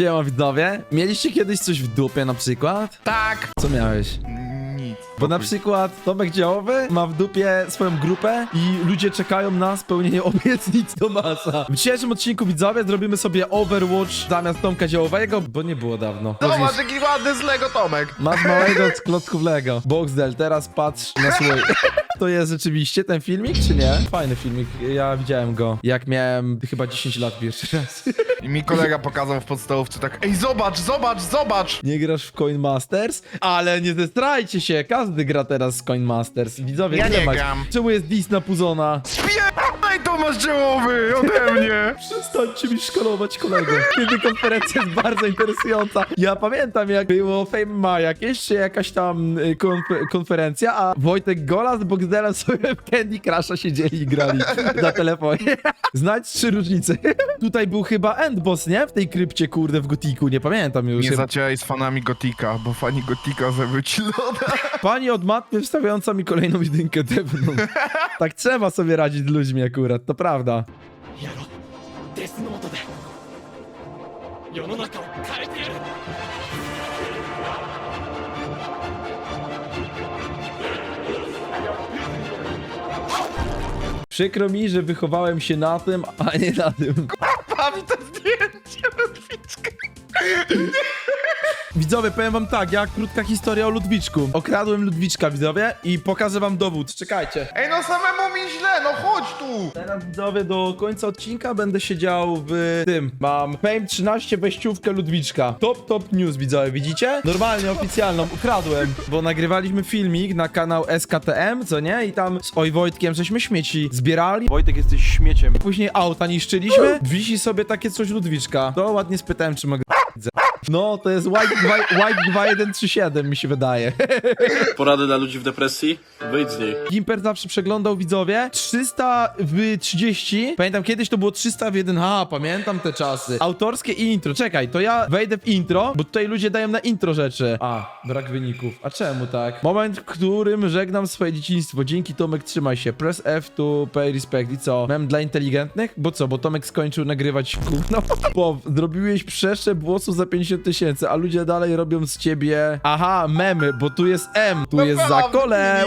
Siema widzowie. Mieliście kiedyś coś w dupie na przykład? Tak! Co miałeś? Nic. Bo na przykład Tomek Działowy ma w dupie swoją grupę i ludzie czekają na spełnienie obietnic Tomasa. W dzisiejszym odcinku widzowie zrobimy sobie Overwatch zamiast Tomka Działowego, bo nie było dawno. Zobacz, jaki ładny z Lego Tomek. Masz małego z klocków Lego. Boxdel, teraz patrz na swój. To jest rzeczywiście ten filmik, czy nie? Fajny filmik, ja widziałem go. Jak miałem chyba 10 lat pierwszy raz. I mi kolega pokazał w podstawówce tak, ej zobacz, zobacz, zobacz! Nie grasz w Coin Masters? Ale nie zestrajcie się, każdy gra teraz z Coin Masters. Widzowie, Ja nie masz? gram. Czemu jest dis na Puzona? Tomasz Dziełowy ode mnie! Przestańcie mi szkolować kolego. Kiedy konferencja jest bardzo interesująca. Ja pamiętam jak było Fame ma jakieś, czy jakaś tam y, konf- konferencja, a Wojtek Gola z Boxdelem sobie w Candy Crusha siedzieli i grali na telefonie. Znajdź trzy różnice. Tutaj był chyba Endboss, nie? W tej krypcie, kurde, w Gotiku, nie pamiętam już. Nie zacieraj z fanami Gotika, bo fani Gotika zrobił ci loda. Pani od matmy wstawiająca mi kolejną jedynkę dewną. Tak trzeba sobie radzić z ludźmi akurat, to prawda. Przykro mi, że wychowałem się na tym, a nie na tym. Mam to zdjęcie, rozliczkę. Nie! Widzowie, powiem wam tak, jak krótka historia o Ludwiczku. Okradłem Ludwiczka, widzowie, i pokażę wam dowód. Czekajcie. Ej no samemu mi źle, no chodź tu! Teraz, widzowie, do końca odcinka będę siedział w tym. Mam Fame 13 wejściówkę Ludwiczka. Top, top news, widzowie, widzicie? Normalnie, oficjalną. Ukradłem, bo nagrywaliśmy filmik na kanał SKTM, co nie? I tam z Oj Wojtkiem żeśmy śmieci zbierali. Wojtek, jesteś śmieciem. Później auta niszczyliśmy. Wisi sobie takie coś Ludwiczka. To ładnie spytałem, czy mogę... No, to jest White, White, White 2137 mi się wydaje. Porady dla ludzi w depresji? Wyjdź z niej. Gimper zawsze przeglądał widzowie 300 w 30. Pamiętam kiedyś to było 300 w 1. Ha, pamiętam te czasy. Autorskie i intro. Czekaj, to ja wejdę w intro, bo tutaj ludzie dają na intro rzeczy. A, brak wyników. A czemu tak? Moment, w którym żegnam swoje dzieciństwo. Dzięki Tomek, trzymaj się. Press F to pay respect. I co? Mem dla inteligentnych? Bo co? Bo Tomek skończył nagrywać gówno? Bo zrobiłeś przeszczep włosów za 50 tysięcy, a ludzie dalej robią z ciebie... Aha, memy, bo tu jest M. Tu jest za kole.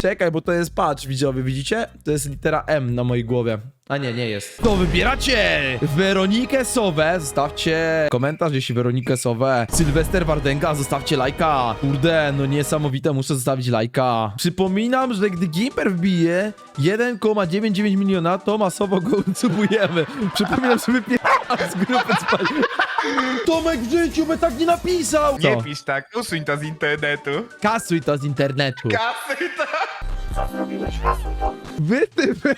Czekaj, bo to jest patch widzowie, widzicie? To jest litera M na mojej głowie. A nie, nie jest. To wybieracie! Weronikę Sowę, zostawcie komentarz, jeśli Weronikę Sowę. Sylwester Wardenga, zostawcie lajka. Kurde, no niesamowite, muszę zostawić lajka. Przypominam, że gdy Gimper wbije 1,99 miliona, to masowo go ucubujemy. Przypominam, że wypierdam z grupy spali. Tomek w życiu by tak nie napisał! Nie Co? pisz tak, usuń to z internetu. Kasuj to z internetu. Kasy to! Wy ty, wy.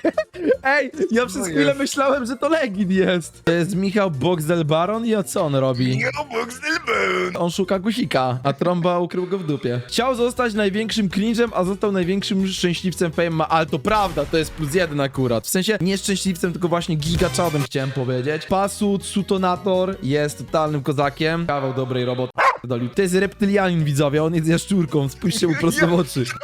Ej, ja przez Co chwilę myślałem, że to Legit jest. To jest Michał Boxdel Baron i o co on robi? No! On szuka guzika, a trąba ukrył go w dupie. Chciał zostać największym cringe'em, a został największym szczęśliwcem Fame, ale to prawda, to jest plus jeden akurat. W sensie nie szczęśliwcem, tylko właśnie gigaczadem chciałem powiedzieć. Pasut, Sutonator jest totalnym kozakiem. Kawał dobrej roboty. To jest reptylianin, widzowie, on jest jaszczurką, spójrzcie mu prosto w oczy.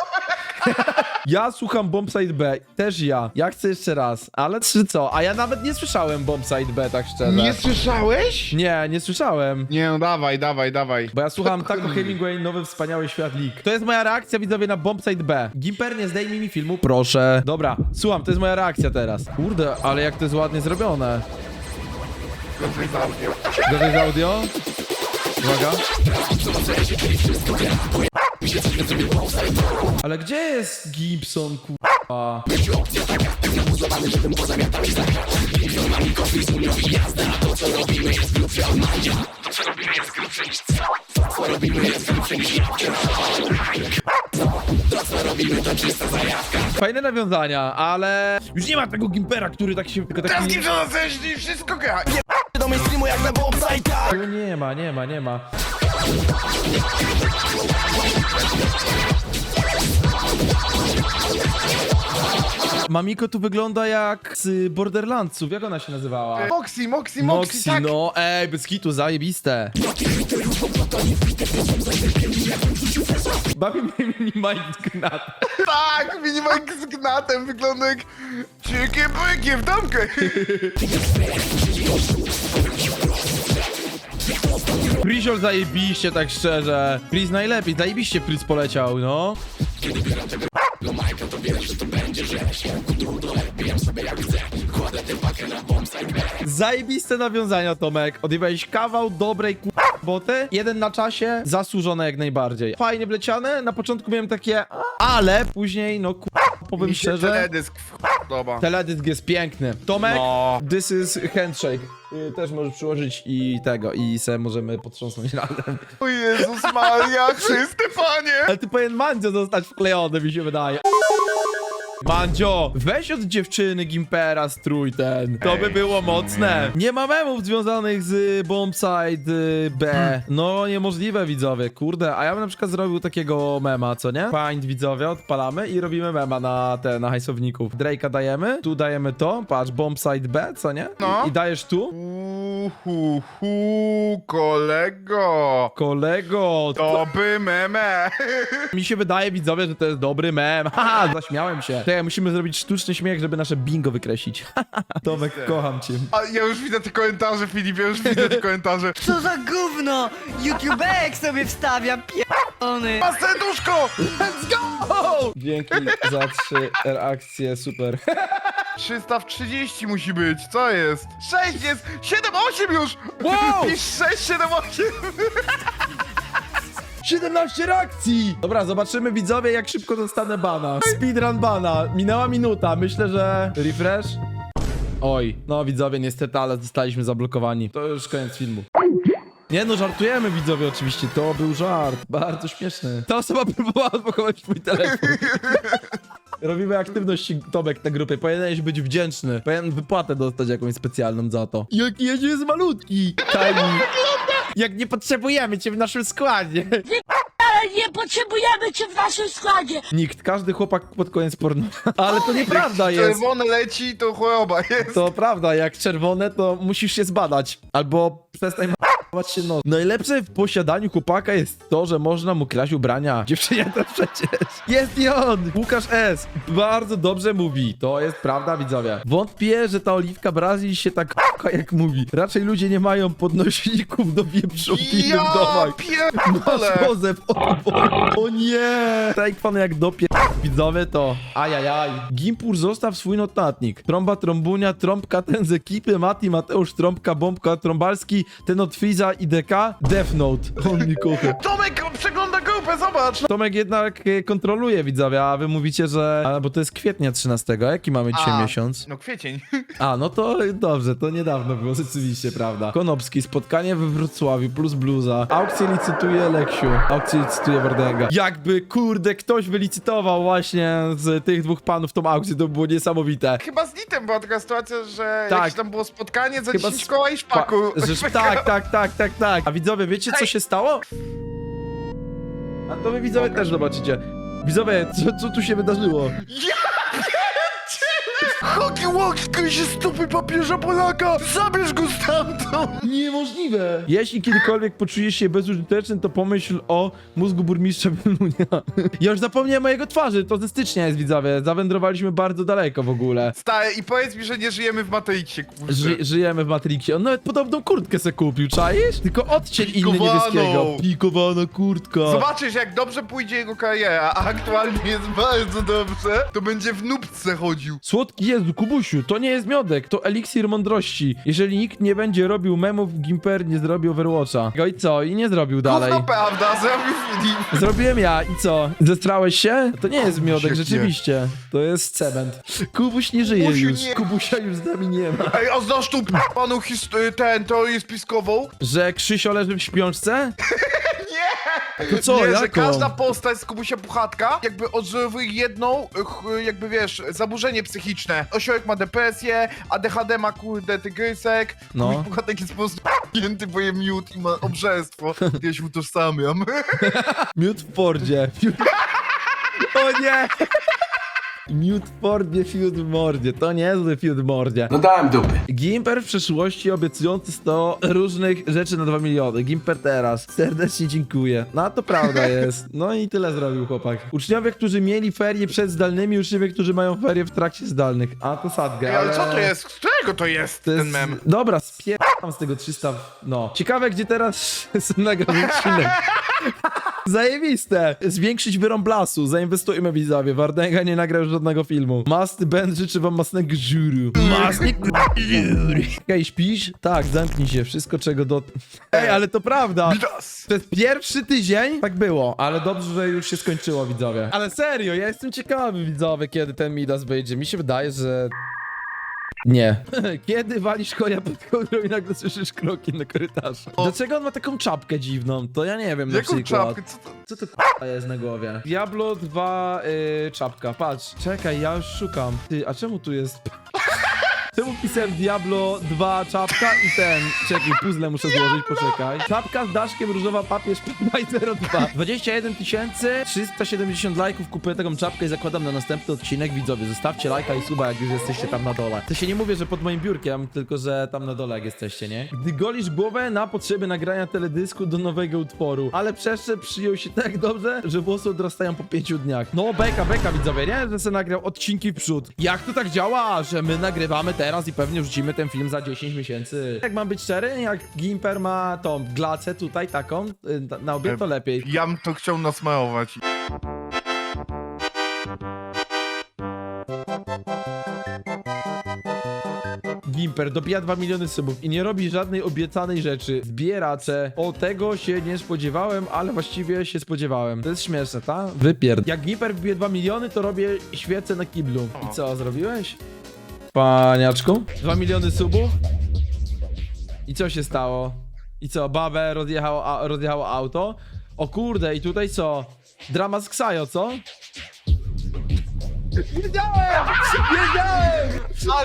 Ja słucham Bombside B, też ja. Ja chcę jeszcze raz, ale czy co? A ja nawet nie słyszałem Bombside B, tak szczerze. Nie słyszałeś? Nie, nie słyszałem. Nie no dawaj, dawaj, dawaj. Bo ja słucham Taco Hemingway, nowy wspaniały świat League. To jest moja reakcja, widzowie, na Bombside B. Gimper, nie zdejmij mi filmu, proszę. Dobra, słucham, to jest moja reakcja teraz. Kurde, ale jak to jest ładnie zrobione. Gorzej z audio? Uwaga. Ale gdzie jest Gibson, kurwa? Fajne nawiązania, ale już nie ma tego Gimpera, który tak się... Tylko Teraz taki... to zeźli, wszystko gra! do mainstreamu jak na bombsajta Nie ma, nie ma, nie ma. Mamiko tu wygląda jak z Borderlandsów. Jak ona się nazywała? Moxie, Moxie, Moxie, Moxie, tak! no ej, bez kitu, zajebiste. Bawi mnie mini Mike Gnat. Tak, Minimajk z gnatem wygląda jak Czykie bykie w domkę! Priziol zajebiście, tak szczerze. Priz najlepiej, zajebiście Priz poleciał, no. Zajebiste nawiązania, Tomek. Odjebałeś kawał dobrej ku... boty. Jeden na czasie, zasłużone jak najbardziej. Fajnie wleciane, na początku miałem takie... Ale później, no ku... powiem Mi się szczerze... teledysk w podoba. Teledysk jest piękny. Tomek, No. this is handshake. Y, Też możesz przyłożyć i tego, i se możemy potrząsnąć razem. O Jezus Maria, czysty panie! Ale ty powinien Mandzio zostać wklejony, mi się wydaje. Mandzio, weź od dziewczyny Gimpera strój ten. To by było mocne. Nie ma memów związanych z Bombside y, B. No, niemożliwe, widzowie. Kurde, a ja bym na przykład zrobił takiego mema, co nie? Find, widzowie, odpalamy i robimy mema na te, na hajsowników. Drake'a dajemy, tu dajemy to, patrz, Bombside B, co nie? No. I, I dajesz tu. Uhu, hu, kolego! Kolego, To by meme! Mi się wydaje, widzowie, że to jest dobry mem. Haha, zaśmiałem się. Czekaj, musimy zrobić sztuczny śmiech, żeby nasze bingo wykreślić. Tomek, kocham cię. A ja już widzę te komentarze, Filip, ja już widzę te komentarze. Co za gówno! YouTube'ek sobie wstawia, pierdolony! Ma serduszko! Let's go! Dzięki za trzy reakcje, super. 300 w 30 musi być, co jest? 6 jest! 7, 8 już! Wow! Pisz 6, 7, 8! 17 reakcji! Dobra, zobaczymy widzowie, jak szybko dostanę bana. Speedrun bana. Minęła minuta, myślę, że... Refresh? Oj, no widzowie, niestety, ale zostaliśmy zablokowani. To już koniec filmu. Nie no, żartujemy widzowie oczywiście, to był żart, bardzo śmieszny. Ta osoba próbowała odblokować twój telefon. Robimy aktywność Tomek na grupie, powinieneś być wdzięczny. Powinien wypłatę dostać jakąś specjalną za to. Jaki jedzie jest malutki! Jak nie potrzebujemy cię w naszym składzie. Ale nie potrzebujemy cię w naszym składzie! Nikt, każdy chłopak pod koniec porno. Ale to nieprawda jest. Czerwone leci, to choroba jest. To prawda, jak czerwone, to musisz się zbadać. Albo przestań się nos. Najlepsze w posiadaniu chłopaka jest to, że można mu kraść ubrania. Dziewczynie to przecież. Jest i on! Łukasz S. Bardzo dobrze mówi. To jest prawda, widzowie. Wątpię, że ta oliwka Brazylii się tak k***a jak mówi. Raczej ludzie nie mają podnośników do wieprzu w innych Ja domach. pierdolę! Masz Józef, o, Boże. o nie! Tak pan jak dopie... Widzowie to... Ajajaj. Gimpur zostaw swój notatnik. Trąba, trąbunia, trąbka, ten z ekipy, Mati, Mateusz, trąbka, bombka, trąbalski, ten od Friza i DK, Death Note. On mi kocha. Tomek grupę, zobacz! Tomek jednak e, kontroluje, widzowie, a wy mówicie, że... A, bo to jest kwietnia 13, a jaki mamy dzisiaj A. miesiąc? No kwiecień. A, no to dobrze, to niedawno było, rzeczywiście, prawda. Konopski, spotkanie we Wrocławiu plus bluza. Aukcję licytuje Leksiu. Aukcję licytuje Wardęga. Jakby, kurde, ktoś wylicytował właśnie z tych dwóch panów tą aukcję, to było niesamowite. Chyba z Nitem była taka sytuacja, że Tak. jakieś tam było spotkanie za Chyba 10 z- koła i szpaku. Pa- że, tak, tak, tak, tak, tak. A widzowie, wiecie co się stało? A to wy widzowie też zobaczycie. Widzowie, co, co tu się wydarzyło? Ja Hoki łoki się stopy papieża Polaka! Zabierz go stamtąd! Niemożliwe! Jeśli kiedykolwiek poczujesz się bezużyteczny, to pomyśl o mózgu burmistrza Wielunia. Ja już zapomniałem mojego twarzy, to ze stycznia jest, widzowie. Zawędrowaliśmy bardzo daleko w ogóle. Stary, i powiedz mi, że nie żyjemy w Matrixie, kurczę. Ży żyjemy w Matrixie. On nawet podobną kurtkę se kupił, czaisz? Tylko odcień inny Pikowaną. niebieskiego. Pikowana kurtka. Zobaczysz, jak dobrze pójdzie jego kariera, a aktualnie jest bardzo dobrze, to będzie w nubce chodził. Słodki Jezu, Kubusiu, to nie jest miodek, to eliksir mądrości. Jeżeli nikt nie będzie robił memów, Gimper nie zrobi Overwatcha. No i co? I nie zrobił dalej. Gówno prawda, zrobił Filip. Zrobiłem ja i co? Zestrałeś się? To nie jest miodek, rzeczywiście. To jest cement. Kubuś nie żyje Kubusiu już. nie. Kubusia już z nami nie ma. Ej, a znasz tą panu hist- y, ten teorię spiskową? Że Krzysio leży w śpiączce? Nie! To co, nie, że jaką? każda postać z Kubusia Puchatka jakby odżywuje jedną, ch- jakby wiesz, zaburzenie psychiczne. Osiołek ma depresję, ADHD ma kurde tygrysek, No. Kubuś Puchatek jest po prostu pięty, bo je miód i ma obrzezstwo. Ja się utożsamiam. Miód w pordzie. Miód... O nie! Newport nie fiut w mordzie, to nie jest fiut w mordzie. No dałem dupy. Gimper w przeszłości obiecujący 100 różnych rzeczy na 2 miliony. Gimper teraz. Serdecznie dziękuję. No to prawda jest. No i tyle zrobił chłopak. Uczniowie, którzy mieli ferie przed zdalnymi, uczniowie, którzy mają ferie w trakcie zdalnych. A to sadga, Ej, ale co to jest? Z którego to jest To ten jest... mem? Dobra, spieram z tego 300. No. Ciekawe, gdzie teraz nagrał odcinek. Zajebiste! Zwiększyć wyrąb lasu, zainwestujmy widzowie. Wardęga nie nagrał żadnego filmu. Masty Ben życzy wam masnego żuru. Masny żuru. Okej, śpisz? Tak, zamknij się. Wszystko czego do... Ej, ale to prawda. Przez pierwszy tydzień tak było, ale dobrze, że już się skończyło, widzowie. Ale serio, ja jestem ciekawy, widzowie, kiedy ten Midas wyjdzie. Mi się wydaje, że... Nie. Kiedy walisz konia pod kołdrą i nagle słyszysz kroki na korytarzu? Dlaczego on ma taką czapkę dziwną? To ja nie wiem na Jaką przykład. czapkę? Co to? Co to k***a jest na głowie? Diablo 2 y, czapka, patrz. Czekaj, ja już szukam. Ty, a czemu tu jest... Czemu pisałem Diablo 2 czapka i ten... Czekaj, puzzle muszę złożyć, poczekaj. Czapka z daszkiem różowa papież Pitmaj 02. 21 370 lajków, kupuję taką czapkę i zakładam na następny odcinek. Widzowie, zostawcie lajka i suba, jak już jesteście tam na dole. To się nie mówię, że pod moim biurkiem, tylko że tam na dole jak jesteście, nie? Gdy golisz głowę na potrzeby nagrania teledysku do nowego utworu, ale przeszczep przyjął się tak dobrze, że włosy odrastają po pięciu dniach. No, beka, beka, widzowie, nie? Że se nagrał odcinki w przód. Jak to tak działa, że my nagrywamy teraz i pewnie wrzucimy ten film za 10 miesięcy? Jak mam być szczery, jak Gimper ma tą glacę tutaj taką, y, na- na obiad to lepiej. Ja bym to chciał nasmarować. Gimper dobija 2 miliony subów i nie robi żadnej obiecanej rzeczy. Zbieracze. O tego się nie spodziewałem, ale właściwie się spodziewałem. To jest śmieszne, ta? Wypierd. Jak Gimper wbije 2 miliony, to robię świecę na kiblu. I co, zrobiłeś? Paniaczku? 2 miliony subów? I co się stało? I co, babę rozjechało, a, rozjechało auto? O kurde, i tutaj co? Drama z Ksajo, co? Wiedziałem! Wiedziałem!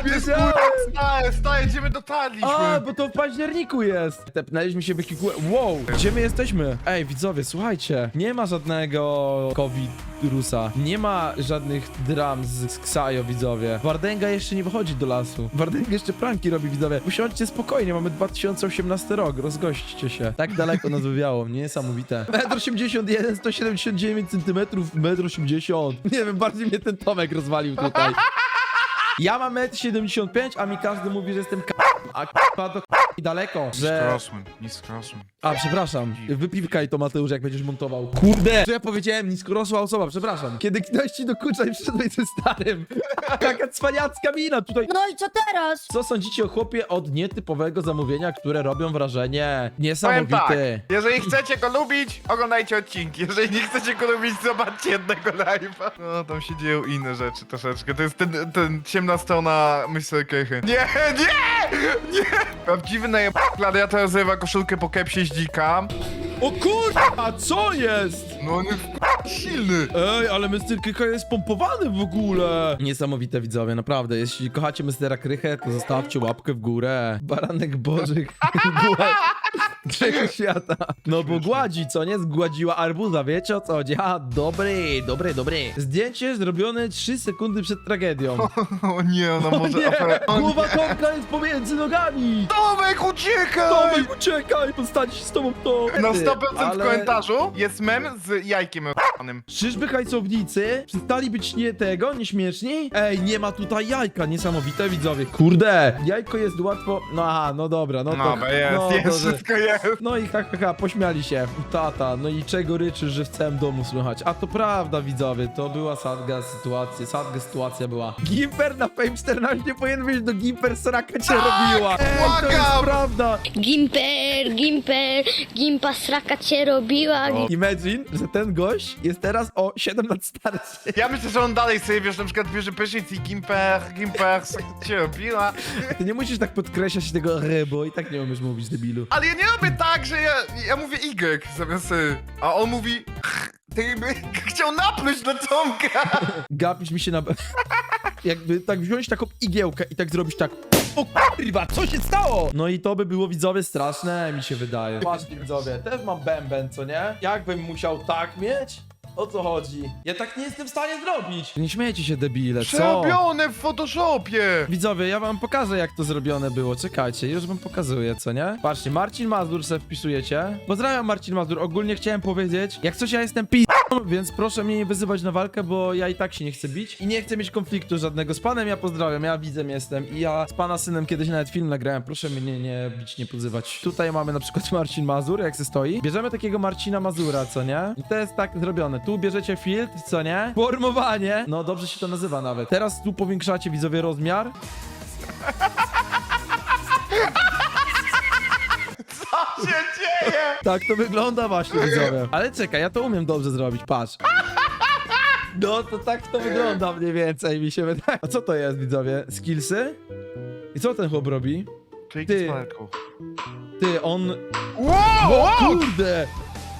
Wiedziałem! Stare, stare, gdzie my dotarliśmy? A, bo to w październiku jest. Tepnęliśmy się byki kół. Wow, gdzie my jesteśmy? Ej, widzowie, słuchajcie. Nie ma żadnego COVID-rusa. Nie ma żadnych dram z, z Ksajo, widzowie. Wardęga jeszcze nie wychodzi do lasu. Wardęga jeszcze pranki robi, widzowie. Usiądźcie spokojnie, mamy 2018 rok, rozgośćcie się. Tak daleko nas wywiało, niesamowite. 1,81 m, 179 cm, 1,80 m. Nie wiem, bardziej mnie ten Tomek rozwalił tutaj. Ja mam 1,75 m, a mi każdy mówi, że jestem k***, a k***a to k***a i daleko, że... Skrosłem. A, przepraszam. Wypiwkaj to, Mateusz, jak będziesz montował. Kurde! Co ja powiedziałem? Niskorosła osoba, przepraszam. Kiedy ktoś ci dokucza i przyszedłeś ze starym. Jaka cwaniacka mina tutaj. No i co teraz? Co sądzicie o chłopie od nietypowego zamówienia, które robią wrażenie Powiem tak, niesamowite? jeżeli chcecie go lubić, oglądajcie odcinki. Jeżeli nie chcecie go lubić, zobaczcie jednego live'a. No, tam się dzieją inne rzeczy troszeczkę. To jest ten, ten ciemna strona Mr. Kechy. Nie, nie, nie! Prawdziwy najeb... gladiator rozrywa koszulkę po kepsie z dzika. O kurwa, co jest? No on jest k***a silny. Ej, ale Mr. Krycha jest pompowany w ogóle. Niesamowite widzowie, naprawdę. Jeśli kochacie Mr. Krychę, to zostawcie łapkę w górę. Baranek Bożych. Grzech świata. No bo gładzi, co nie? Zgładziła arbuza, wiecie o co chodzi? A, dobry, dobry, dobry. Zdjęcie zrobione 3 sekundy przed tragedią. O nie, ona O może... nie, o głowa nie. Tomka jest pomiędzy nogami. Tomek, uciekaj! Tomek, uciekaj, postać się z tobą to. Na 100% Ale- w komentarzu jest mem z jajkiem r***anym. Czyżby hajcownicy przestali być nie tego, nieśmieszni? Ej, nie ma tutaj jajka, niesamowite widzowie. Kurde, jajko jest łatwo... No aha, no dobra, no to... No, bo jest, no, jest, że- wszystko jest. No i ha, ha, ha, pośmiali się. Tata, no i czego ryczysz, że w całym domu słychać? A to prawda, widzowie, to była sadga sytuacja, sadga sytuacja była. Gimper na Fame 14 powinien być do Gimper sraka cię robiła. Ej, to jest prawda. Gimper, Gimper, Gimpa sraka cię robiła. Imagine, że ten gość jest teraz o 7 lat starszy. Ja myślę, że on dalej sobie, wiesz, na przykład bierze prysznic i Gimper, Gimper, co cię robiła. Ty nie musisz tak podkreślać tego re, bo i tak nie umiesz mówić, debilu. Ale ja nie robię tak, że ja, ja mówię Y zamiast Y, a on mówi Ty jakby chciał napluć do Tomka. Gapisz mi się na... Jakby tak wziąć taką igiełkę i tak zrobić tak... O kurwa, co się stało? No i to by było, widzowie, straszne, mi się wydaje. Patrzcie, widzowie, też mam bęben, co nie? Jakbym musiał tak mieć? O co chodzi? Ja tak nie jestem w stanie zrobić. Nie śmiejcie się, debile, co? Przerobione w Photoshopie! Widzowie, ja wam pokażę, jak to zrobione było. Czekajcie, już wam pokazuję, co nie? Patrzcie, Marcin Mazur se wpisujecie. Pozdrawiam, Marcin Mazur. Ogólnie chciałem powiedzieć, jak coś ja jestem pi... więc proszę mnie nie wyzywać na walkę, bo ja i tak się nie chcę bić i nie chcę mieć konfliktu żadnego. Z panem ja pozdrawiam, ja widzem jestem i ja z pana synem kiedyś nawet film nagrałem. Proszę mnie nie, bić, nie pozywać. Tutaj mamy na przykład Marcin Mazur, jak se stoi. Bierzemy takiego Marcina Mazura, co nie? I to jest tak zrobione. Tu bierzecie filtr, co nie? Formowanie. No dobrze się to nazywa nawet. Teraz tu powiększacie widzowie rozmiar. Tak to wygląda właśnie, widzowie. Ale czekaj, ja to umiem dobrze zrobić, patrz. No to tak to wygląda mniej więcej, mi się wydaje. A co to jest, widzowie? Skillsy? I co ten chłop robi? Kliki Ty. z. Ty, on... Wow! O wow! kurde!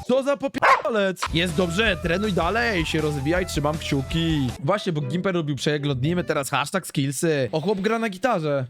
Co za popierdolec! Jest dobrze, trenuj dalej, się rozwijaj, trzymam kciuki. Właśnie, bo Gimper robił przeglądnijmy teraz hashtag skillsy. O, chłop gra na gitarze.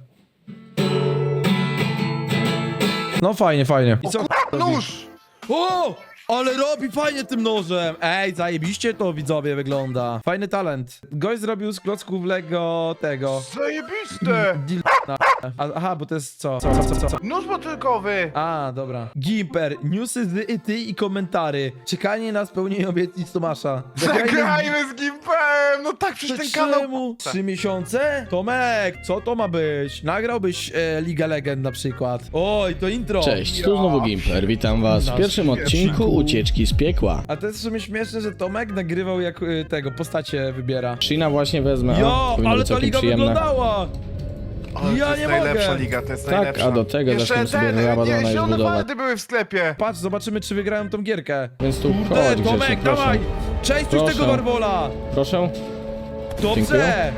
No fajnie, fajnie. I co robi? Nóż! O! Ale robi fajnie tym nożem! Ej, zajebiście to widzowie wygląda. Fajny talent. Gość zrobił z klocków Lego tego. Zajebiste! Dil... na- A- Aha, bo to jest co? Co, co, co, co? Nóż motylkowy! A, dobra. Gimper, newsy z Ity i komentary. Czekanie na spełnienie obietnic Tomasza. Zagrajmy z Gimpem! No tak, przecież ten kanał... czemu? Trzy miesiące? Tomek, co to ma być? Nagrałbyś e, Liga Legend na przykład. Oj, to intro. Cześć, tu znowu Gimper. Witam was w pierwszym odcinku Ucieczki z piekła. A to jest w sumie śmieszne, że Tomek nagrywał jak y, tego, postacie wybiera. Shina właśnie wezmę. o, Jo, ale być ta całkiem liga przyjemna. wyglądała! Ale Ja to jest nie najlepsza mogę. liga, to jest Tak, najlepsza. a do tego Jeszcze zaczniemy sobie ten, nie, już zielone budować. warty były w sklepie. Patrz, zobaczymy, czy wygrają tą gierkę. Więc tu Kurde, chodź, Tomek, proszę. dawaj! Cześć, Proszę. tego Barbola! Proszę. Dobrze! Dziękuję. Dobrze,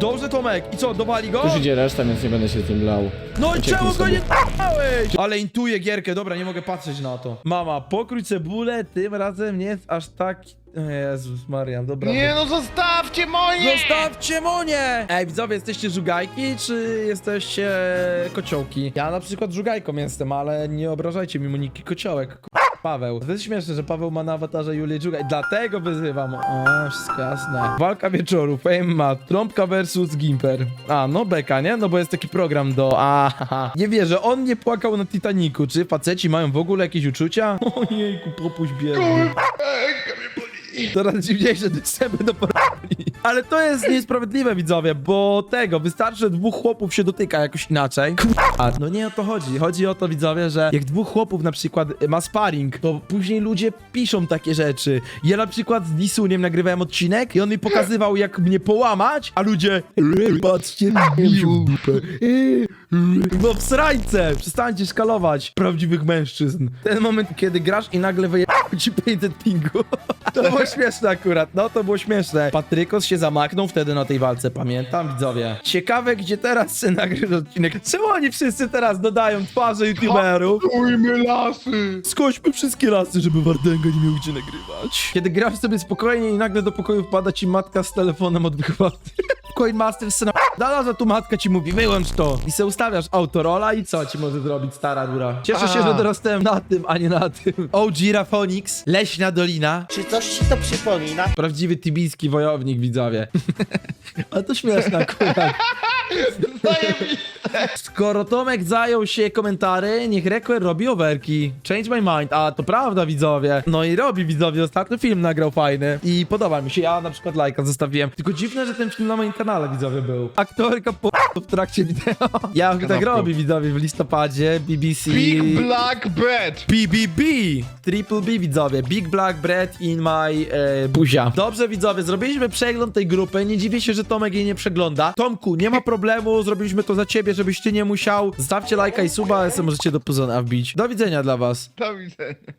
Tomek. I co, dowali go? Już idzie reszta, więc nie będę się tym lał. No i Ucieknij czemu go sobie. nie dałeś? Ale intuję gierkę, dobra, nie mogę patrzeć na to. Mama, pokrój cebulę, tym razem nie jest aż tak... Jezus Maria, dobra. Nie no, zostawcie moje! Zostawcie monie! Ej, widzowie, jesteście żugajki, czy jesteście kociołki? Ja na przykład żugajką jestem, ale nie obrażajcie mi Moniki Kociołek. K- Paweł. To jest śmieszne, że Paweł ma na awatarze Julię Żugaj. Dlatego wyzywam. O, wszystko jasne. Walka wieczoru. Fame ma. Trąbka versus Gimper. A, no beka, nie? No bo jest taki program do... Aha. Nie wierzę, on nie płakał na Titaniku. Czy faceci mają w ogóle jakieś uczucia? Ojejku, popuść biedny. Coraz dziwniejsze dysemy do porali. Ale to jest niesprawiedliwe, widzowie, bo tego, wystarczy, że dwóch chłopów się dotyka jakoś inaczej. A no nie o to chodzi. Chodzi o to, widzowie, że jak dwóch chłopów na przykład ma sparring, to później ludzie piszą takie rzeczy. Ja na przykład z Disuniem nagrywałem odcinek i on mi pokazywał, jak mnie połamać, a ludzie "Ej, patrzcie, w dupę. No w srajce! Przestańcie szkalować prawdziwych mężczyzn. Ten moment, kiedy grasz i nagle wyjechał ci 500 pingu. To było śmieszne akurat, no to było śmieszne. Patrykos się zamachnął wtedy na tej walce, pamiętam, widzowie. Ciekawe, gdzie teraz się nagrywa odcinek. Czemu oni wszyscy teraz dodają twarze youtuberów? Ujmy lasy! Skośmy wszystkie lasy, żeby Wardęga nie miał gdzie nagrywać. Kiedy grasz sobie spokojnie i nagle do pokoju wpada ci matka z telefonem od wychwaty. Coin Master syna dala, że tu matka ci mówi, wyłącz to. I se ustawiasz autorola i co ci może zrobić stara dura? Cieszę się, że dorastałem na tym, a nie na tym. OG Rafonix, Leśna Dolina. Czy coś ci to przypomina? Prawdziwy tibijski wojownik, widzowie. A to śmieszne akurat. Skoro Tomek zajął się komentary, niech Requer robi overki. Change my mind. A, to prawda, widzowie. No i robi, widzowie. Ostatni film nagrał fajny. I podoba mi się. Ja na przykład lajka zostawiłem. Tylko dziwne, że ten film na moim kanale, widzowie, był. Aktorka po w trakcie wideo. Ja tak robi, widzowie, w listopadzie. BBC. Big Black Bread! BBB! Triple B, widzowie. Big Black Bread in my e, buzia. Dobrze, widzowie, zrobiliśmy przegląd tej grupy. Nie dziwię się, że Tomek jej nie przegląda. Tomku, nie ma problemu, zrobiliśmy to za ciebie, żebyś ty nie musiał. Zostawcie lajka i suba, a możecie do Puzona wbić. Do widzenia dla was. Do widzenia.